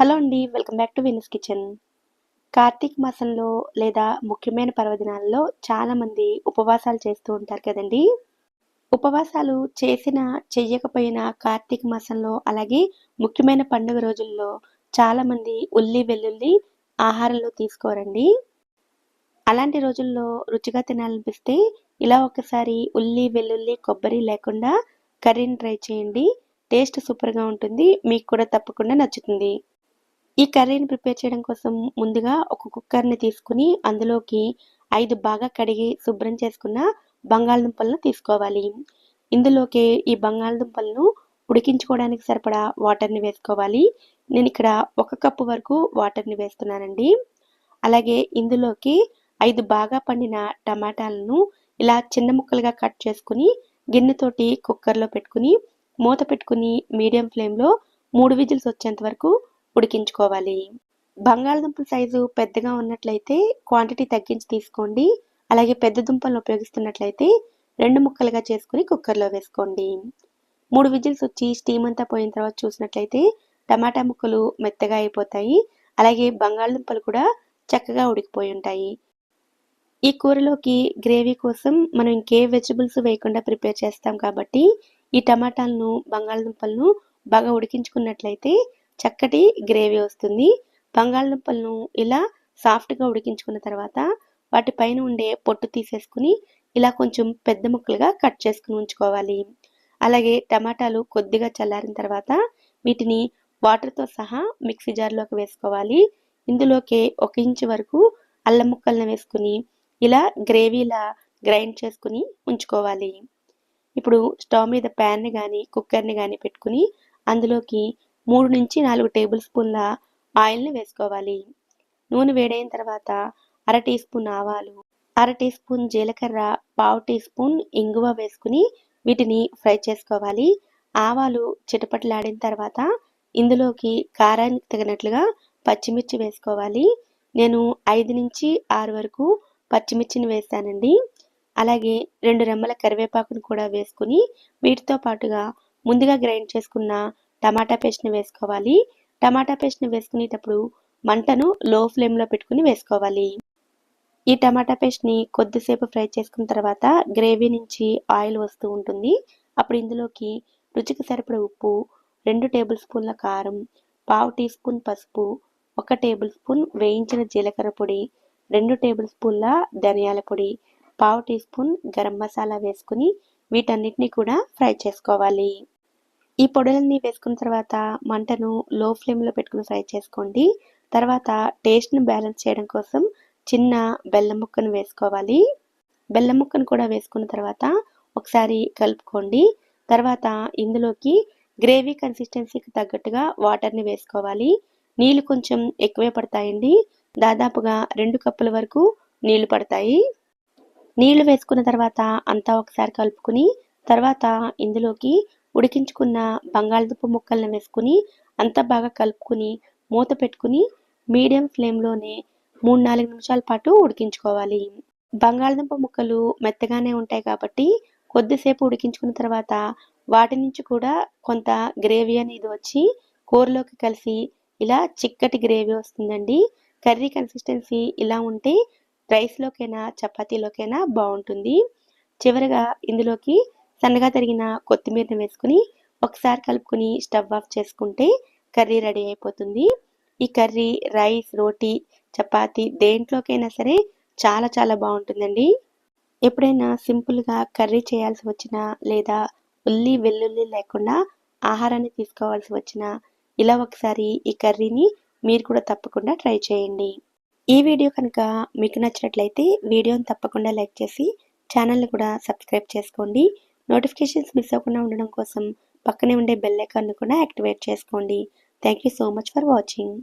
Hello అండి welcome back to Venus kitchen. Karthika మాసంలో లేదా ముఖ్యమైన పర్వదినాల్లో చాలామంది ఉపవాసాలు చేస్తూ ఉంటారు కదండి. ఉపవాసాలు చేసిన చెయ్యకపోయినా కార్తీక మాసంలో అలాగే ముఖ్యమైన పండుగ రోజుల్లో చాలామంది ఉల్లి వెల్లుల్లి ఆహారంలో తీసుకోరండి. అలాంటి రోజుల్లో రుచిగా తినాలనిపిస్తే ఇలా ఒకసారి ఉల్లి వెల్లుల్లి కొబ్బరి లేకుండా కర్రీని ట్రై చేయండి. టేస్ట్ సూపర్గా ఉంటుంది. మీకు కూడా తప్పకుండా నచ్చుతుంది. ఈ కర్రీని ప్రిపేర్ చేయడం కోసం ముందుగా ఒక కుక్కర్ని తీసుకుని అందులోకి ఐదు బాగా కడిగి శుభ్రం చేసుకున్న బంగాళదుంపలను తీసుకోవాలి. ఇందులోకి ఈ బంగాళదుంపలను ఉడికించుకోవడానికి సరిపడా వాటర్ని వేసుకోవాలి. నేను ఇక్కడ ఒక కప్పు వరకు వాటర్ని వేస్తున్నానండి. అలాగే ఇందులోకి ఐదు బాగా పండిన టమాటాలను ఇలా చిన్న ముక్కలుగా కట్ చేసుకుని గిన్నెతోటి కుక్కర్లో పెట్టుకుని మూత పెట్టుకుని మీడియం ఫ్లేమ్లో మూడు విజిల్స్ వచ్చేంత వరకు ఉడికించుకోవాలి. బంగాళదుంపల సైజు పెద్దగా ఉన్నట్లయితే క్వాంటిటీ తగ్గించి తీసుకోండి. అలాగే పెద్ద దుంపలను ఉపయోగిస్తున్నట్లయితే రెండు ముక్కలుగా చేసుకుని కుక్కర్లో వేసుకోండి. మూడు విజిల్స్ వచ్చి స్టీమ్ అంతా పోయిన తర్వాత చూసినట్లయితే టమాటా ముక్కలు మెత్తగా అయిపోతాయి. అలాగే బంగాళదుంపలు కూడా చక్కగా ఉడికిపోయి ఉంటాయి. ఈ కూరలోకి గ్రేవీ కోసం మనం ఇంకే వెజిటబుల్స్ వేయకుండా ప్రిపేర్ చేస్తాం కాబట్టి ఈ టమాటాలను బంగాళదుంపలను బాగా ఉడికించుకున్నట్లయితే చక్కటి గ్రేవీ వస్తుంది. బంగాళదుంపలను ఇలా సాఫ్ట్గా ఉడికించుకున్న తర్వాత వాటిపైన ఉండే పొట్టు తీసేసుకుని ఇలా కొంచెం పెద్ద ముక్కలుగా కట్ చేసుకుని ఉంచుకోవాలి. అలాగే టమాటాలు కొద్దిగా చల్లారిన తర్వాత వీటిని వాటర్తో సహా మిక్సీ జార్లోకి వేసుకోవాలి. ఇందులోకి ఒక ఇంచు వరకు అల్లం ముక్కలను వేసుకుని ఇలా గ్రేవీలా గ్రైండ్ చేసుకుని ఉంచుకోవాలి. ఇప్పుడు స్టవ్ మీద ప్యాన్ని కానీ కుక్కర్ని కానీ పెట్టుకుని అందులోకి మూడు నుంచి నాలుగు టేబుల్ స్పూన్ల ఆయిల్ని వేసుకోవాలి. నూనె వేడైన తర్వాత అర టీ స్పూన్ ఆవాలు అర టీ స్పూన్ జీలకర్ర పావు టీ స్పూన్ ఇంగువ వేసుకుని వీటిని ఫ్రై చేసుకోవాలి. ఆవాలు చిటపటలాడిన తర్వాత ఇందులోకి కారానికి తగినట్లుగా పచ్చిమిర్చి వేసుకోవాలి. నేను ఐదు నుంచి ఆరు వరకు పచ్చిమిర్చిని వేస్తానండి అలాగే రెండు రెమ్మల కరివేపాకును కూడా వేసుకుని వీటితో పాటుగా ముందుగా గ్రైండ్ చేసుకున్న టమాటా పేస్ట్ని వేసుకోవాలి. టమాటా పేస్ట్ని వేసుకునేటప్పుడు మంటను లో ఫ్లేమ్లో పెట్టుకుని వేసుకోవాలి. ఈ టమాటా పేస్ట్ని కొద్దిసేపు ఫ్రై చేసుకున్న తర్వాత గ్రేవీ నుంచి ఆయిల్ వస్తూ ఉంటుంది. అప్పుడు ఇందులోకి రుచికి సరిపడ ఉప్పు రెండు టేబుల్ స్పూన్ల కారం పావు టీ స్పూన్ పసుపు ఒక టేబుల్ స్పూన్ వేయించిన జీలకర్ర పొడి రెండు టేబుల్ స్పూన్ల ధనియాల పొడి పావు టీ స్పూన్ గరం మసాలా వేసుకుని వీటన్నిటిని కూడా ఫ్రై చేసుకోవాలి. ఈ పొడులన్నీ వేసుకున్న తర్వాత మంటను లో ఫ్లేమ్లో పెట్టుకుని ఫ్రై చేసుకోండి. తర్వాత టేస్ట్ని బ్యాలెన్స్ చేయడం కోసం చిన్న బెల్లం ముక్కను వేసుకోవాలి. బెల్లం ముక్కను కూడా వేసుకున్న తర్వాత ఒకసారి కలుపుకోండి. తర్వాత ఇందులోకి గ్రేవీ కన్సిస్టెన్సీకి తగ్గట్టుగా వాటర్ని వేసుకోవాలి. నీళ్ళు కొంచెం ఎక్కువే పడతాయండి. దాదాపుగా రెండు కప్పుల వరకు నీళ్ళు పడతాయి. నీళ్ళు వేసుకున్న తర్వాత అంతా ఒకసారి కలుపుకుని తర్వాత ఇందులోకి ఉడికించుకున్న బంగాళదుంప ముక్కలను వేసుకుని అంతా బాగా కలుపుకుని మూత పెట్టుకుని మీడియం ఫ్లేమ్లోనే మూడు నాలుగు నిమిషాల పాటు ఉడికించుకోవాలి. బంగాళదుంప ముక్కలు మెత్తగానే ఉంటాయి కాబట్టి కొద్దిసేపు ఉడికించుకున్న తర్వాత వాటి నుంచి కూడా కొంత గ్రేవీ అనేది వచ్చి కూరలోకి కలిసి ఇలా చిక్కటి గ్రేవీ వస్తుందండి. కర్రీ కన్సిస్టెన్సీ ఇలా ఉంటే రైస్లోకైనా చపాతీలోకైనా బాగుంటుంది. చివరిగా ఇందులోకి సన్నగా తరిగిన కొత్తిమీరని వేసుకుని ఒకసారి కలుపుకుని స్టవ్ ఆఫ్ చేసుకుంటే కర్రీ రెడీ అయిపోతుంది. ఈ కర్రీ రైస్ రోటీ చపాతీ దేంట్లోకైనా సరే చాలా చాలా బాగుంటుందండి. ఎప్పుడైనా సింపుల్గా కర్రీ చేయాల్సి వచ్చినా లేదా ఉల్లి వెల్లుల్లి లేకుండా ఆహారాన్ని తీసుకోవాల్సి వచ్చినా ఇలా ఒకసారి ఈ కర్రీని మీరు కూడా తప్పకుండా ట్రై చేయండి. ఈ వీడియో కనుక మీకు నచ్చినట్లయితే వీడియోని తప్పకుండా లైక్ చేసి ఛానల్ని కూడా సబ్స్క్రైబ్ చేసుకోండి. నోటిఫికేషన్స్ మిస్ అవ్వకుండా ఉండడం కోసం పక్కనే ఉండే బెల్ ఐకాన్ను కూడా యాక్టివేట్ చేసుకోండి. Thank you so much for watching